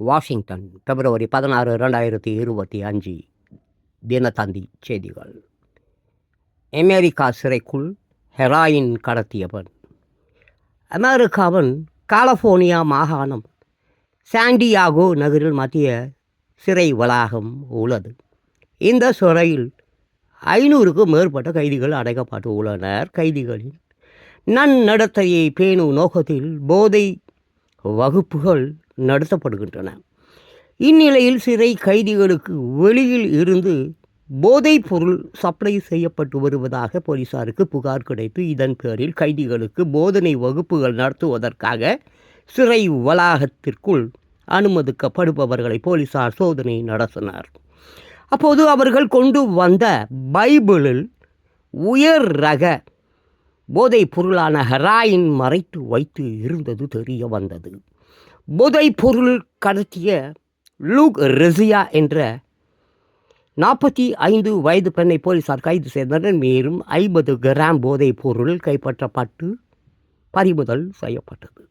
Washington பிப்ரவரி பதினாறு ரெண்டாயிரத்தி இருபத்தி அஞ்சு தினத்தந்தி செய்திகள். அமெரிக்கா சிறைக்குள் ஹெராயின் கடத்தியவன். அமெரிக்காவின் கலிஃபோர்னியா மாகாணம் சாண்டியாகோ நகரில் மத்திய சிறை வளாகம் உள்ளது. இந்த சிறையில் ஐநூறுக்கும் மேற்பட்ட கைதிகள் அடைக்கப்பட்டு உள்ளனர் கைதிகளின் நன்னடத்தையை பேணும் நோக்கத்தில் போதை வகுப்புகள் நடத்தப்படுகின்றன. இந்நிலையில் சிறை கைதிகளுக்கு வெளியில் இருந்து போதைப் பொருள் சப்ளை செய்யப்பட்டு வருவதாக போலீசாருக்கு புகார் கிடைத்து இதன் பேரில் கைதிகளுக்கு போதனை வகுப்புகள் நடத்துவதற்காக சிறை வளாகத்திற்குள் அனுமதிக்கப்படுபவர்களை போலீசார் சோதனை நடத்தினார். அப்போது அவர்கள் கொண்டு வந்த பைபிளில் உயர் ரக போதைப் பொருளான ஹெராயின் மறைத்து வைத்து இருந்தது தெரிய வந்தது. போதைப் பொருள் கடத்திய லூக் ரெசியா என்ற நாற்பத்தி ஐந்து வயது பெண்ணை போலீசார் கைது செய்தனர். மேலும் ஐம்பது கிராம் போதைப் பொருள் கைப்பற்றப்பட்டு பறிமுதல் செய்யப்பட்டது.